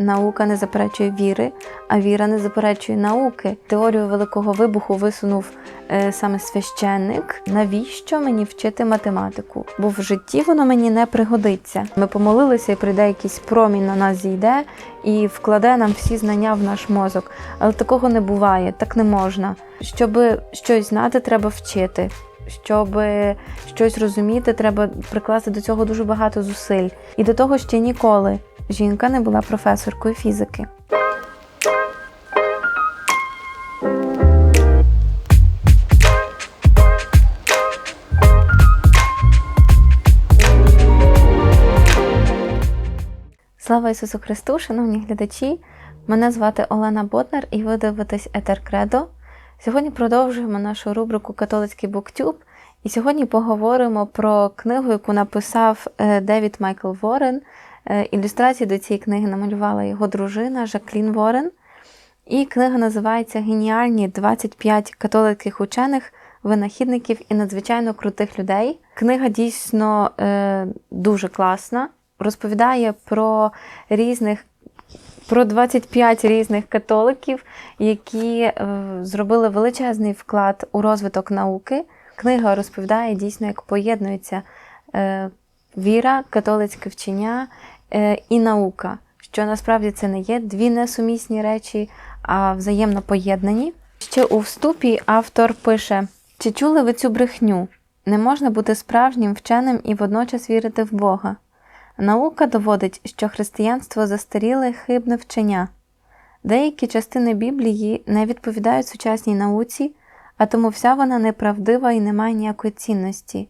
Наука не заперечує віри, а віра не заперечує науки. Теорію великого вибуху висунув е, саме священник. Навіщо мені вчити математику? Бо в житті воно мені не пригодиться. Ми помолилися, і прийде якийсь промінь на нас зійде і вкладе нам всі знання в наш мозок. Але такого не буває, так не можна. Щоб щось знати, треба вчити. Щоб щось розуміти, треба прикласти до цього дуже багато зусиль. І до того ще ніколи жінка не була професоркою фізики. Слава Ісусу Христу, шановні глядачі! Мене звати Олена Боднар і ви дивитесь Етер Кредо. Сьогодні продовжуємо нашу рубрику Католицький Буктюб. І сьогодні поговоримо про книгу, яку написав е, Девід Майкл Ворен. Е, Ілюстрації до цієї книги намалювала його дружина Жаклін Ворен. І книга називається Геніальні 25 католицьких учених, винахідників і надзвичайно крутих людей. Книга дійсно е, дуже класна. Розповідає про різних. Про 25 різних католиків, які е, зробили величезний вклад у розвиток науки. Книга розповідає дійсно, як поєднується е, віра, католицьке вчення е, і наука, що насправді це не є дві несумісні речі, а взаємно поєднані. Ще у вступі автор пише: чи чули ви цю брехню? Не можна бути справжнім вченим і водночас вірити в Бога. Наука доводить, що християнство застаріле хибне вчення. Деякі частини Біблії не відповідають сучасній науці, а тому вся вона неправдива і не має ніякої цінності.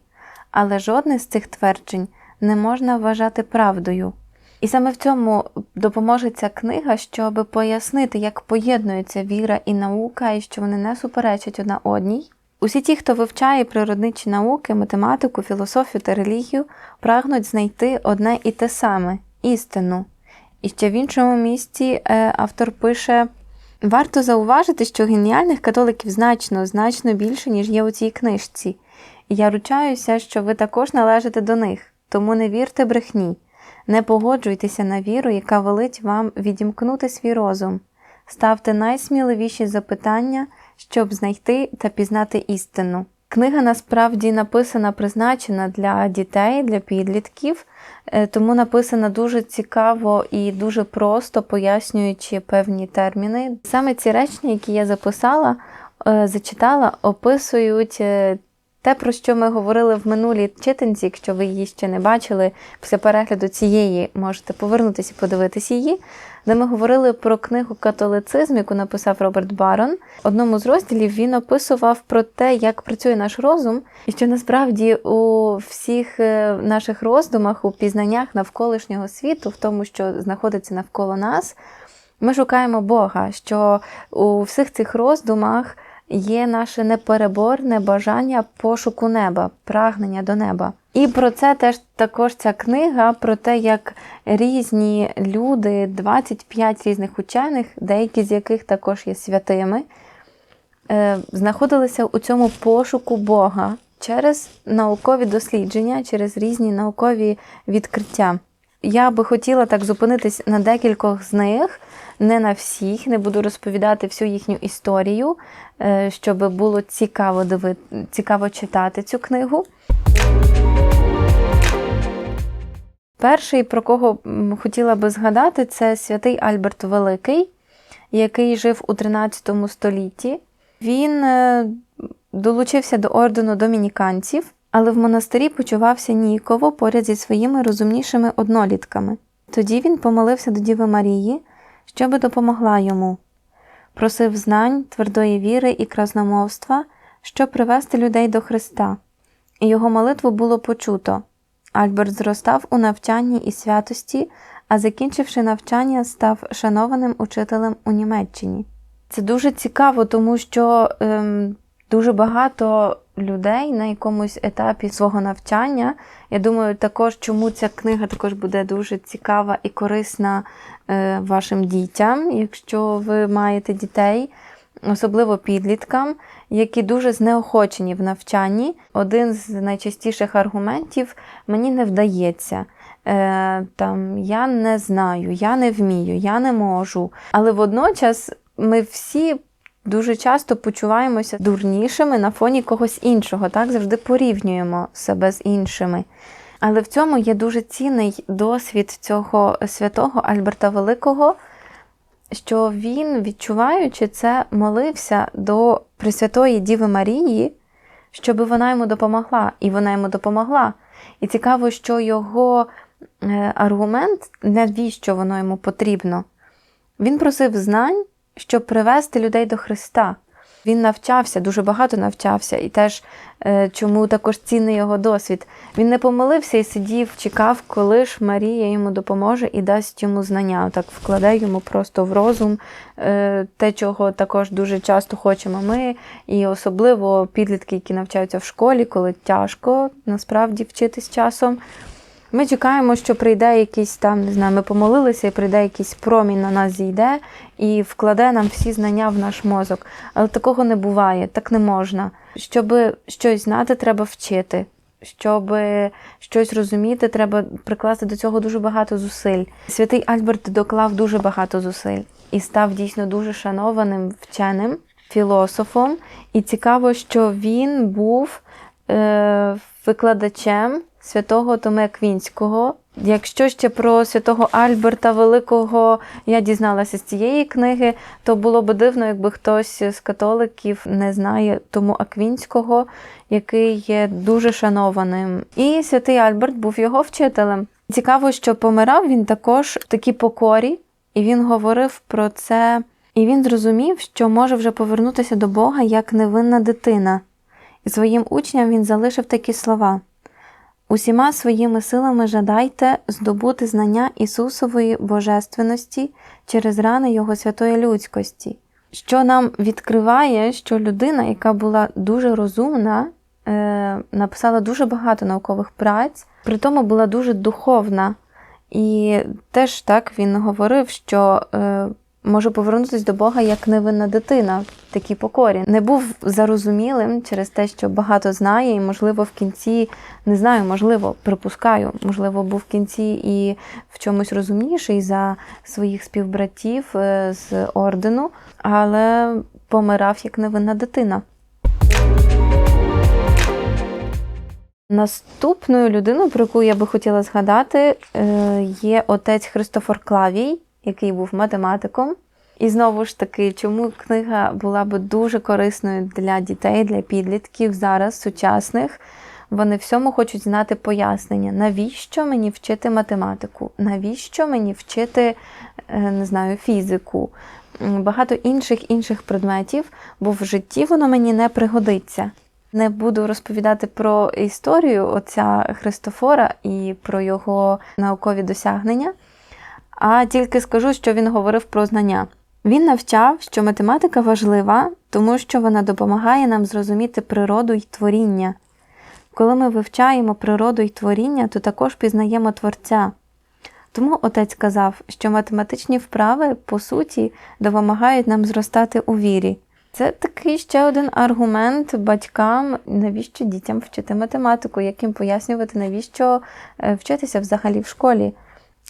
Але жодне з цих тверджень не можна вважати правдою. І саме в цьому допоможе ця книга, щоб пояснити, як поєднується віра і наука, і що вони не суперечать одна одній. Усі ті, хто вивчає природничі науки, математику, філософію та релігію, прагнуть знайти одне і те саме істину. І ще в іншому місці е, автор пише: варто зауважити, що геніальних католиків значно, значно більше, ніж є у цій книжці. І я ручаюся, що ви також належите до них, тому не вірте брехні, не погоджуйтеся на віру, яка велить вам відімкнути свій розум. Ставте найсміливіші запитання, щоб знайти та пізнати істину. Книга насправді написана, призначена для дітей, для підлітків, е, тому написана дуже цікаво і дуже просто пояснюючи певні терміни. Саме ці речення, які я записала, е, зачитала, описують е, те, про що ми говорили в минулій читанці, якщо ви її ще не бачили, після перегляду цієї можете повернутися і подивитися її, де ми говорили про книгу Католицизм, яку написав Роберт Барон. В одному з розділів він описував про те, як працює наш розум, і що насправді у всіх е, наших роздумах, у пізнаннях навколишнього світу, в тому, що знаходиться навколо нас, ми шукаємо Бога, що у всіх цих роздумах є наше непереборне бажання пошуку неба, прагнення до неба. І про це теж також ця книга, про те, як різні люди, 25 різних учених, деякі з яких також є святими, е, знаходилися у цьому пошуку Бога через наукові дослідження, через різні наукові відкриття. Я би хотіла так зупинитись на декількох з них, не на всіх, не буду розповідати всю їхню історію, е, щоб було цікаво диви... цікаво читати цю книгу. Перший, про кого хотіла би згадати, це святий Альберт Великий, який жив у 13 столітті. Він е, долучився до ордену домініканців, але в монастирі почувався ніяково поряд зі своїми розумнішими однолітками. Тоді він помолився до Діви Марії, щоби допомогла йому. Просив знань, твердої віри і красномовства, щоб привести людей до Христа, і його молитву було почуто. Альберт зростав у навчанні і святості, а закінчивши навчання, став шанованим учителем у Німеччині. Це дуже цікаво, тому що ем, дуже багато людей на якомусь етапі свого навчання. Я думаю, також чому ця книга також буде дуже цікава і корисна е, вашим дітям, якщо ви маєте дітей, особливо підліткам, які дуже знеохочені в навчанні. Один з найчастіших аргументів мені не вдається. е, там, я не знаю, я не вмію, я не можу. Але водночас ми всі дуже часто почуваємося дурнішими на фоні когось іншого, так завжди порівнюємо себе з іншими. Але в цьому є дуже цінний досвід цього святого Альберта Великого, що він, відчуваючи це, молився до Пресвятої Діви Марії, щоб вона йому допомогла, і вона йому допомогла. І цікаво, що його е, аргумент, навіщо воно йому потрібно. Він просив знань, щоб привести людей до Христа. Він навчався, дуже багато навчався, і теж е, чому також цінний його досвід. Він не помилився і сидів, чекав, коли ж Марія йому допоможе і дасть йому знання. Так вкладе йому просто в розум е, те, чого також дуже часто хочемо ми, і особливо підлітки, які навчаються в школі, коли тяжко насправді вчитись часом. Ми чекаємо, що прийде якийсь там, не знаю, ми помолилися, і прийде якийсь промінь на нас зійде і вкладе нам всі знання в наш мозок. Але такого не буває, так не можна. Щоб щось знати, треба вчити. Щоб щось розуміти, треба прикласти до цього дуже багато зусиль. Святий Альберт доклав дуже багато зусиль і став дійсно дуже шанованим вченим філософом. І цікаво, що він був е, викладачем святого Томе Квінського. Якщо ще про святого Альберта Великого я дізналася з цієї книги, то було б дивно, якби хтось з католиків не знає тому Аквінського, який є дуже шанованим. І святий Альберт був його вчителем. Цікаво, що помирав він також в такій покорі, і він говорив про це, і він зрозумів, що може вже повернутися до Бога як невинна дитина. І своїм учням він залишив такі слова. Усіма своїми силами жадайте здобути знання Ісусової божественності через рани Його святої людськості, що нам відкриває, що людина, яка була дуже розумна, е, написала дуже багато наукових праць, при тому була дуже духовна. І теж так він говорив, що може повернутися до Бога як невинна дитина в такій покорі. Не був зарозумілим через те, що багато знає, і, можливо, в кінці не знаю, можливо, припускаю, можливо, був в кінці і в чомусь розумніший за своїх співбратів е, з ордену, але помирав як невинна дитина. Наступною людиною, про яку я би хотіла згадати, е, є отець Христофор Клавій, який був математиком. І знову ж таки, чому книга була би дуже корисною для дітей, для підлітків зараз, сучасних. Вони всьому хочуть знати пояснення, навіщо мені вчити математику, навіщо мені вчити е, не знаю, фізику, багато інших інших предметів, бо в житті воно мені не пригодиться. Не буду розповідати про історію отця Христофора і про його наукові досягнення, а тільки скажу, що він говорив про знання. Він навчав, що математика важлива, тому що вона допомагає нам зрозуміти природу й творіння. Коли ми вивчаємо природу й творіння, то також пізнаємо Творця. Тому отець казав, що математичні вправи, по суті, допомагають нам зростати у вірі. Це такий ще один аргумент батькам, навіщо дітям вчити математику, як їм пояснювати, навіщо е, вчитися взагалі в школі,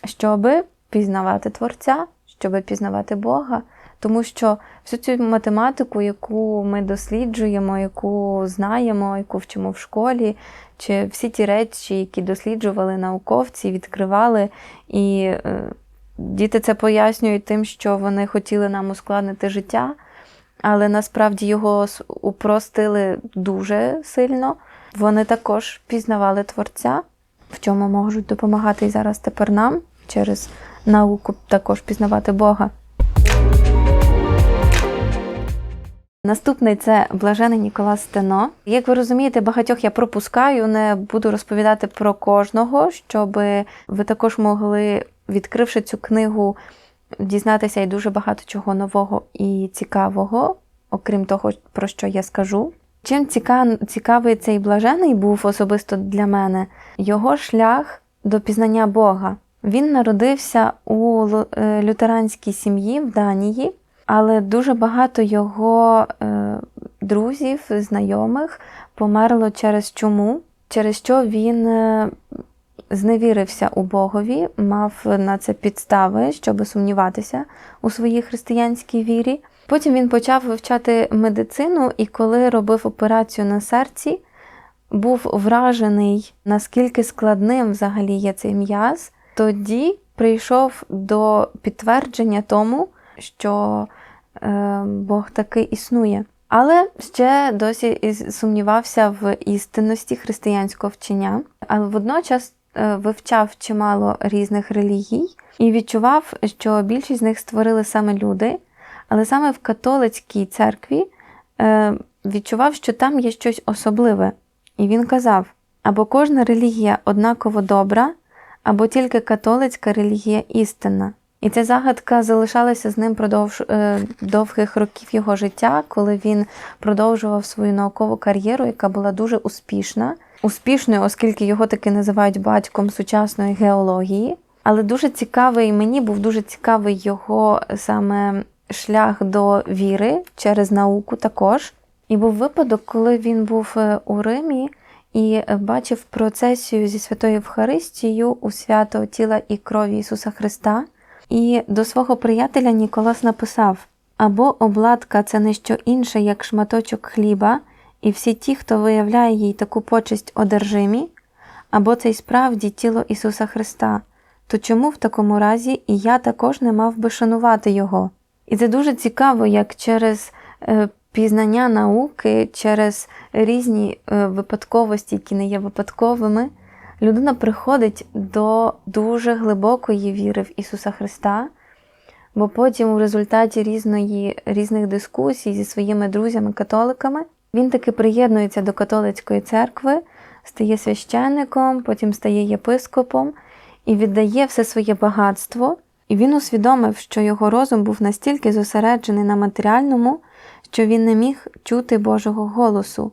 щоби пізнавати Творця, щоби пізнавати Бога. Тому що всю цю математику, яку ми досліджуємо, яку знаємо, яку вчимо в школі, чи всі ті речі, які досліджували науковці, відкривали, і е, діти це пояснюють тим, що вони хотіли нам ускладнити життя, але насправді його упростили дуже сильно. Вони також пізнавали Творця, в чому можуть допомагати і зараз тепер нам через науку також пізнавати Бога. Наступний це блажений Ніколас Стено. Як ви розумієте, багатьох я пропускаю, не буду розповідати про кожного, щоб ви також могли, відкривши цю книгу, дізнатися і дуже багато чого нового і цікавого, окрім того, про що я скажу. Чим цікавий цей блажений був особисто для мене його шлях до пізнання Бога. Він народився у е, лютеранській сім'ї в Данії, але дуже багато його е, друзів, знайомих померло через чому, через що він е, зневірився у Богові, мав на це підстави, щоб сумніватися у своїй християнській вірі. Потім він почав вивчати медицину, і коли робив операцію на серці, був вражений, наскільки складним взагалі є цей м'яз. Тоді прийшов до підтвердження тому, що е, Бог таки існує. Але ще досі сумнівався в істинності християнського вчення, але водночас е, вивчав чимало різних релігій і відчував, що більшість з них створили саме люди, але саме в католицькій церкві е, відчував, що там є щось особливе. І він казав: або кожна релігія однаково добра, або тільки католицька релігія істинна. І ця загадка залишалася з ним продовж е, довгих років його життя, коли він продовжував свою наукову кар'єру, яка була дуже успішна. Успішною, оскільки його таки називають батьком сучасної геології. Але дуже цікавий мені був дуже цікавий його саме шлях до віри через науку також. І був випадок, коли він був е, у Римі і е, бачив процесію зі святою Євхаристією у свято тіла і крові Ісуса Христа. І до свого приятеля Ніколас написав: або обладка це не що інше, як шматочок хліба, і всі ті, хто виявляє їй таку почесть одержимі, або це й справді тіло Ісуса Христа, то чому в такому разі і я також не мав би шанувати Його? І це дуже цікаво, як через е, пізнання науки, через різні е, випадковості, які не є випадковими, людина приходить до дуже глибокої віри в Ісуса Христа, бо потім у результаті різної, різних дискусій зі своїми друзями-католиками він таки приєднується до католицької церкви, стає священником, потім стає єпископом і віддає все своє багатство. І він усвідомив, що його розум був настільки зосереджений на матеріальному, що він не міг чути Божого голосу.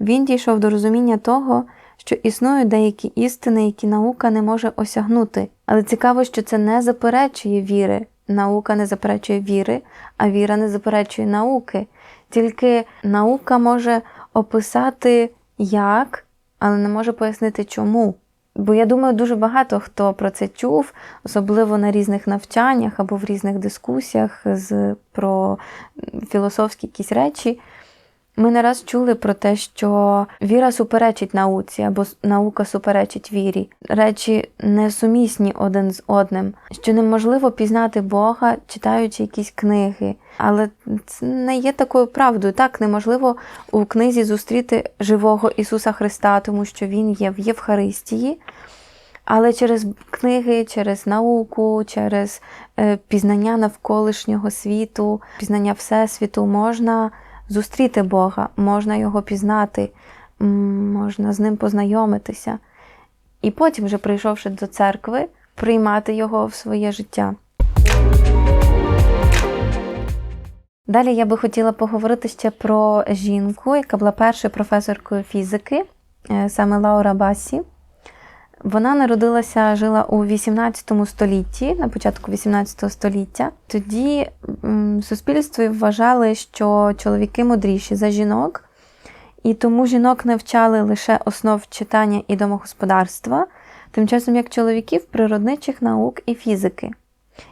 Він дійшов до розуміння того, що існують деякі істини, які наука не може осягнути. Але цікаво, що це не заперечує віри. Наука не заперечує віри, а віра не заперечує науки. Тільки наука може описати як, але не може пояснити чому. Бо я думаю, дуже багато хто про це чув, особливо на різних навчаннях або в різних дискусіях з, про філософські якісь речі. Ми не раз чули про те, що віра суперечить науці, або наука суперечить вірі. Речі несумісні один з одним, що неможливо пізнати Бога, читаючи якісь книги. Але це не є такою правдою. Так, неможливо у книзі зустріти живого Ісуса Христа, тому що Він є в Євхаристії. Але через книги, через науку, через е, пізнання навколишнього світу, пізнання Всесвіту можна зустріти Бога, можна його пізнати, можна з ним познайомитися. І потім, вже прийшовши до церкви, приймати його в своє життя. Далі я би хотіла поговорити ще про жінку, яка була першою професоркою фізики, е, саме Лаура Басі. Вона народилася, жила у 18 столітті, на початку 18 століття. Тоді в суспільстві вважали, що чоловіки мудріші за жінок, і тому жінок навчали лише основ читання і домогосподарства, тим часом як чоловіків природничих наук і фізики.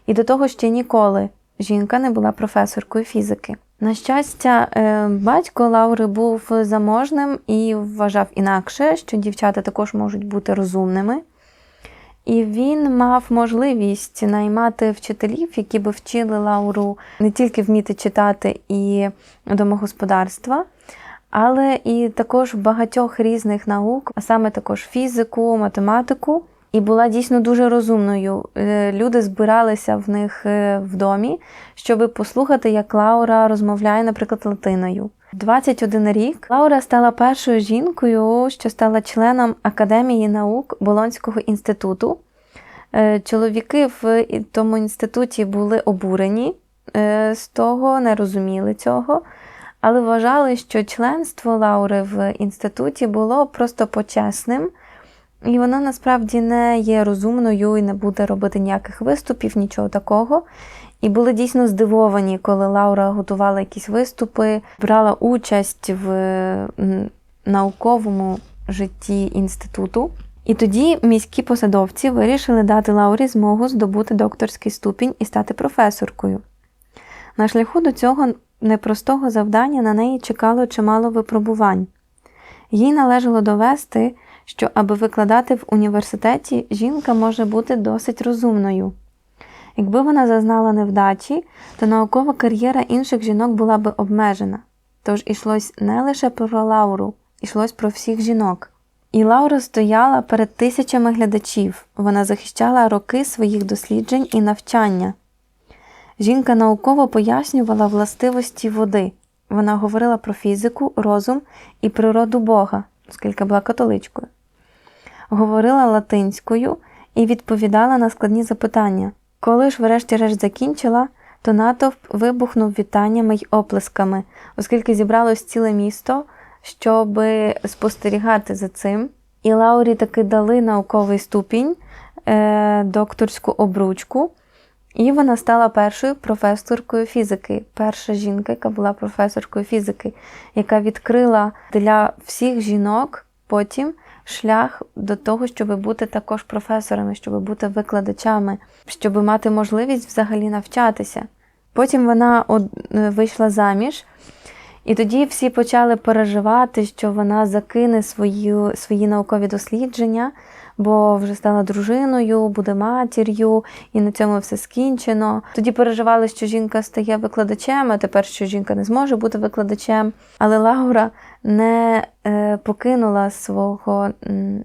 І до того ще ніколи жінка не була професоркою фізики. На щастя, е, батько Лаури був заможним і вважав інакше, що дівчата також можуть бути розумними. І він мав можливість наймати вчителів, які би вчили Лауру не тільки вміти читати і домогосподарства, але і також багатьох різних наук, а саме також фізику, математику. І була дійсно дуже розумною. Е, Люди збиралися в них е, в домі, щоб послухати, як Лаура розмовляє, наприклад, латиною. В 21 рік Лаура стала першою жінкою, що стала членом Академії наук Болонського інституту. Е, Чоловіки в тому інституті були обурені з того, не розуміли цього, але вважали, що членство Лаури в інституті було просто почесним. І вона насправді не є розумною і не буде робити ніяких виступів, нічого такого. І були дійсно здивовані, коли Лаура готувала якісь виступи, брала участь в науковому житті інституту. І тоді міські посадовці вирішили дати Лаурі змогу здобути докторський ступінь і стати професоркою. На шляху до цього непростого завдання на неї чекало чимало випробувань. Їй належало довести, що аби викладати в університеті, жінка може бути досить розумною. Якби вона зазнала невдачі, то наукова кар'єра інших жінок була би обмежена. Тож ішлось не лише про Лауру, ішлось про всіх жінок. І Лаура стояла перед тисячами глядачів. Вона захищала роки своїх досліджень і навчання. Жінка науково пояснювала властивості води. Вона говорила про фізику, розум і природу Бога, оскільки була католичкою. Говорила латинською і відповідала на складні запитання. Коли ж, врешті-решт, закінчила, то натовп вибухнув вітаннями й оплесками, оскільки зібралось ціле місто, щоб спостерігати за цим. І Лаурі таки дали науковий ступінь, е, докторську обручку, і вона стала першою професоркою фізики, перша жінка, яка була професоркою фізики, яка відкрила для всіх жінок потім шлях до того, щоб бути також професорами, щоб бути викладачами, щоб мати можливість взагалі навчатися. Потім вона вийшла заміж, і тоді всі почали переживати, що вона закине свою, свої наукові дослідження, бо вже стала дружиною, буде матір'ю, і на цьому все скінчено. Тоді переживали, що жінка стає викладачем, а тепер що жінка не зможе бути викладачем. Але Лаура не е, покинула свого,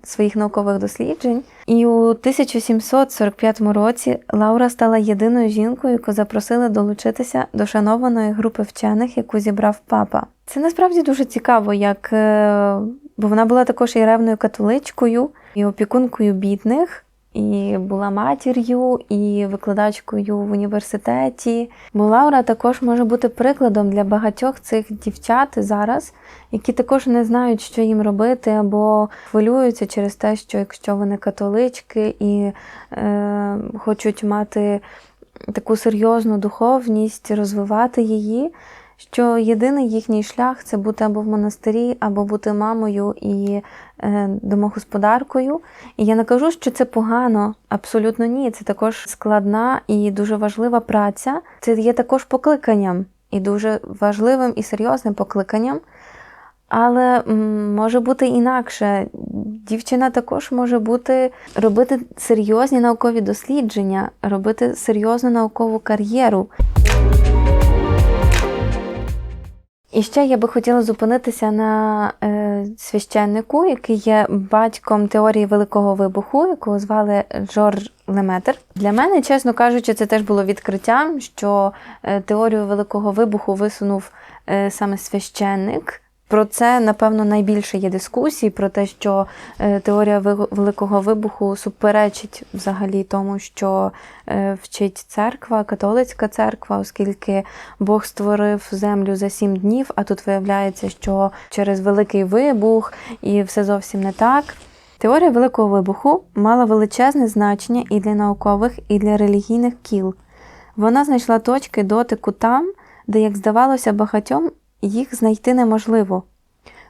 своїх наукових досліджень. І у 1745 році Лаура стала єдиною жінкою, яку запросили долучитися до шанованої групи вчених, яку зібрав папа. Це насправді дуже цікаво, як е, бо вона була також і ревною католичкою, і опікункою бідних. І була матір'ю, і викладачкою в університеті. Бо Лаура також може бути прикладом для багатьох цих дівчат зараз, які також не знають, що їм робити, або хвилюються через те, що якщо вони католички і е, хочуть мати таку серйозну духовність, розвивати її що єдиний їхній шлях це бути або в монастирі, або бути мамою і е, домогосподаркою. І я не кажу, що це погано, абсолютно ні. Це також складна і дуже важлива праця. Це є також покликанням, і дуже важливим і серйозним покликанням. Але може бути інакше. Дівчина також може бути робити серйозні наукові дослідження, робити серйозну наукову кар'єру. І ще я би хотіла зупинитися на е, священнику, який є батьком теорії Великого Вибуху, якого звали Жорж Леметр. Для мене, чесно кажучи, це теж було відкриттям, що е, теорію Великого Вибуху висунув е, саме священник. Про це, напевно, найбільше є дискусій, про те, що е, теорія Великого Вибуху суперечить взагалі тому, що е, вчить церква, католицька церква, оскільки Бог створив землю за сім днів, а тут виявляється, що через великий вибух і все зовсім не так. Теорія Великого Вибуху мала величезне значення і для наукових, і для релігійних кіл. Вона знайшла точки дотику там, де, як здавалося, багатьом їх знайти неможливо.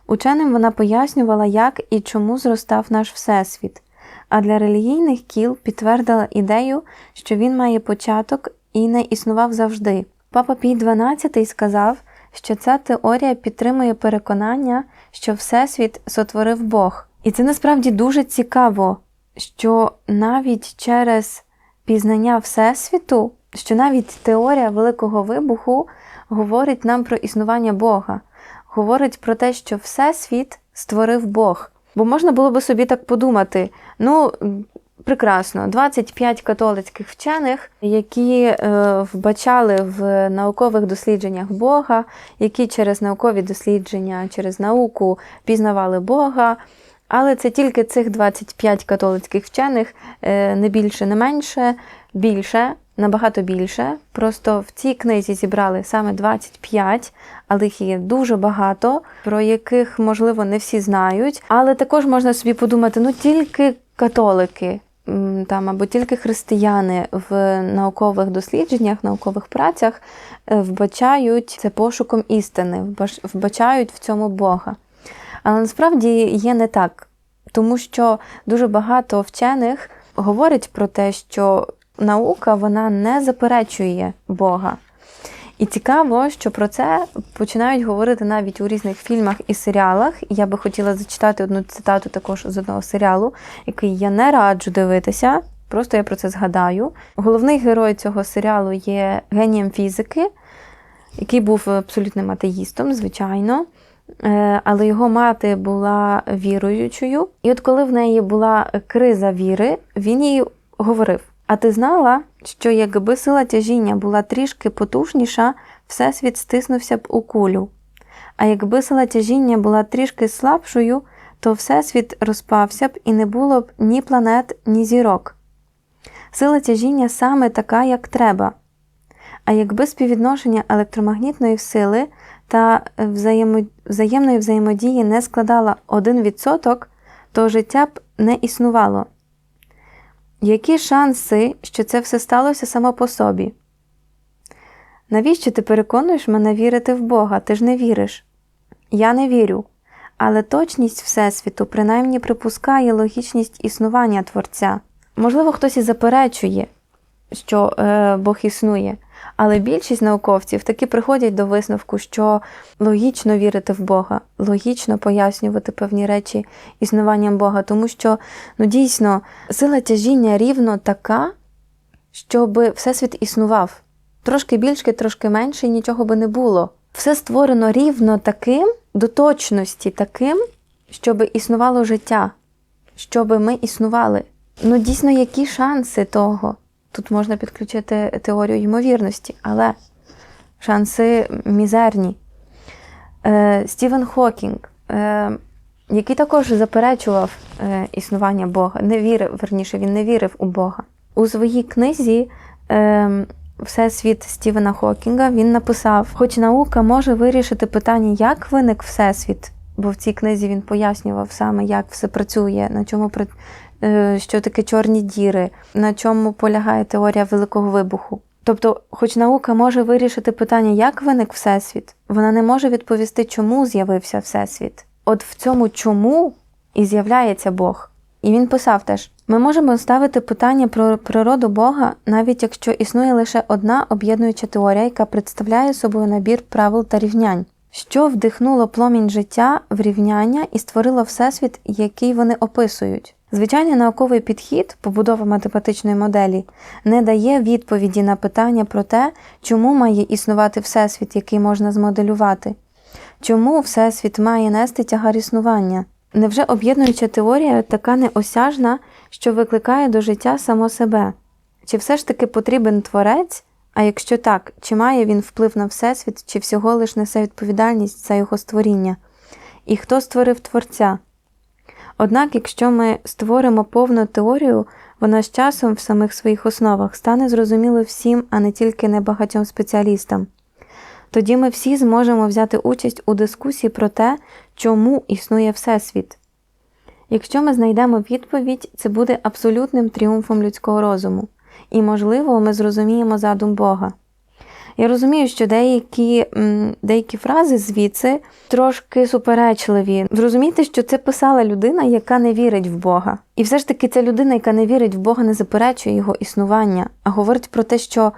Ученим вона пояснювала, як і чому зростав наш Всесвіт, а для релігійних кіл підтвердила ідею, що він має початок і не існував завжди. Папа Пій XII сказав, що ця теорія підтримує переконання, що Всесвіт сотворив Бог. І це насправді дуже цікаво, що навіть через пізнання Всесвіту, що навіть теорія Великого Вибуху говорить нам про існування Бога, говорить про те, що Всесвіт створив Бог. Бо можна було би собі так подумати: ну, прекрасно, 25 католицьких вчених, які е, вбачали в наукових дослідженнях Бога, які через наукові дослідження, через науку пізнавали Бога. Але це тільки цих 25 католицьких вчених, е, не більше, не менше, більше набагато більше. Просто в цій книзі зібрали саме 25, але їх є дуже багато, про яких, можливо, не всі знають. Але також можна собі подумати, ну тільки католики. Там або тільки християни в наукових дослідженнях, наукових працях е, вбачають це пошуком істини, вбачають в цьому Бога. Але насправді є не так. тому що дуже багато вчених говорять про те, що наука вона не заперечує Бога. І цікаво, що про це починають говорити навіть у різних фільмах і серіалах. Я би хотіла зачитати одну цитату також з одного серіалу, який я не раджу дивитися. Просто я про це згадаю. Головний герой цього серіалу є генієм фізики, який був абсолютним атеїстом, звичайно. Е, Але його мати була віруючою. І от коли в неї була криза віри, він їй говорив: А ти знала, що якби сила тяжіння була трішки потужніша, Всесвіт стиснувся б у кулю. А якби сила тяжіння була трішки слабшою, то Всесвіт розпався б і не було б ні планет, ні зірок. Сила тяжіння саме така, як треба. А якби співвідношення електромагнітної сили та взаємної взаємодії не складала 1%, то життя б не існувало. Які шанси, що це все сталося само по собі? Навіщо ти переконуєш мене вірити в Бога? Ти ж не віриш? Я не вірю. Але точність Всесвіту принаймні припускає логічність існування Творця. Можливо, хтось і заперечує, що е, Бог існує, але більшість науковців таки приходять до висновку, що логічно вірити в Бога, логічно пояснювати певні речі існуванням Бога, тому що ну, дійсно сила тяжіння рівно така, щоб Всесвіт існував. Трошки більше, трошки менше, і нічого би не було. Все створено рівно таким, до точності таким, щоб існувало життя, щоб ми існували. Ну, дійсно, які шанси того? Тут можна підключити теорію ймовірності, але шанси мізерні. Е, Стівен Хокінг, е, який також заперечував е, існування Бога, не вірив, верніше, він не вірив у Бога. У своїй книзі е, Всесвіт Стівена Хокінга він написав: хоч наука може вирішити питання, як виник Всесвіт, бо в цій книзі він пояснював саме, як все працює, на чому е, що таке чорні діри, на чому полягає теорія Великого вибуху. Тобто, хоч наука може вирішити питання, як виник Всесвіт, вона не може відповісти, чому з'явився Всесвіт. От в цьому чому і з'являється Бог. І він писав теж: ми можемо ставити питання про природу Бога, навіть якщо існує лише одна об'єднуюча теорія, яка представляє собою набір правил та рівнянь, що вдихнуло пломінь життя в рівняння і створило всесвіт, який вони описують. Звичайний науковий підхід, побудова математичної моделі, не дає відповіді на питання про те, чому має існувати всесвіт, який можна змоделювати, чому всесвіт має нести тягар існування. Невже об'єднуюча теорія така неосяжна, що викликає до життя само себе? Чи все ж таки потрібен творець? А якщо так, чи має він вплив на Всесвіт, чи всього лиш несе відповідальність за його створіння? І хто створив Творця? Однак, якщо ми створимо повну теорію, вона з часом в самих своїх основах стане зрозумілою всім, а не тільки небагатьом спеціалістам. Тоді ми всі зможемо взяти участь у дискусії про те, чому існує Всесвіт. Якщо ми знайдемо відповідь, це буде абсолютним тріумфом людського розуму, і, можливо, ми зрозуміємо задум Бога. Я розумію, що деякі деякі фрази звідси трошки суперечливі. Зрозумійте, що це писала людина, яка не вірить в Бога. І все ж таки, ця людина, яка не вірить в Бога, не заперечує його існування, а говорить про те, що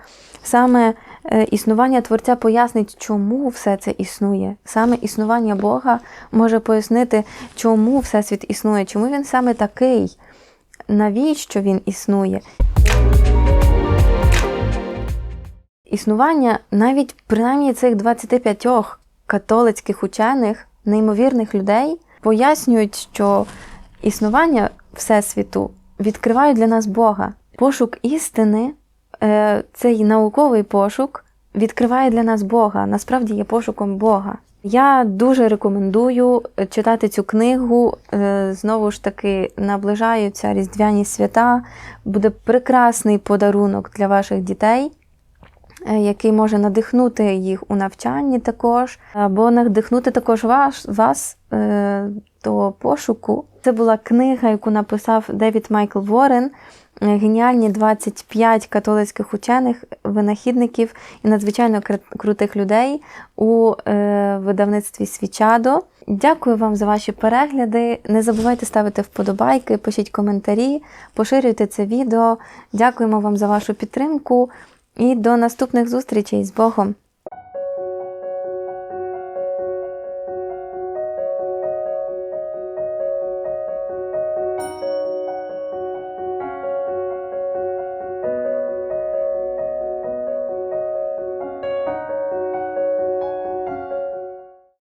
саме е, існування Творця пояснить, чому все це існує. Саме існування Бога може пояснити, чому Всесвіт існує, чому він саме такий, навіщо він існує. Існування навіть принаймні цих 25 католицьких учених, неймовірних людей пояснюють, що існування Всесвіту відкриває для нас Бога. Пошук істини, е, цей науковий пошук відкриває для нас Бога, насправді є пошуком Бога. Я дуже рекомендую читати цю книгу. Е, знову ж таки, наближаються різдвяні свята, буде прекрасний подарунок для ваших дітей. Е, який може надихнути їх у навчанні також, або надихнути також вас, вас особистого пошуку. Це була книга, яку написав Девід Майкл Ворен. е, Геніальні 25 католицьких учених, винахідників і надзвичайно крутих людей у е, видавництві Свічадо. Дякую вам за ваші перегляди. Не забувайте ставити вподобайки, пишіть коментарі, поширюйте це відео. Дякуємо вам за вашу підтримку і до наступних зустрічей з Богом!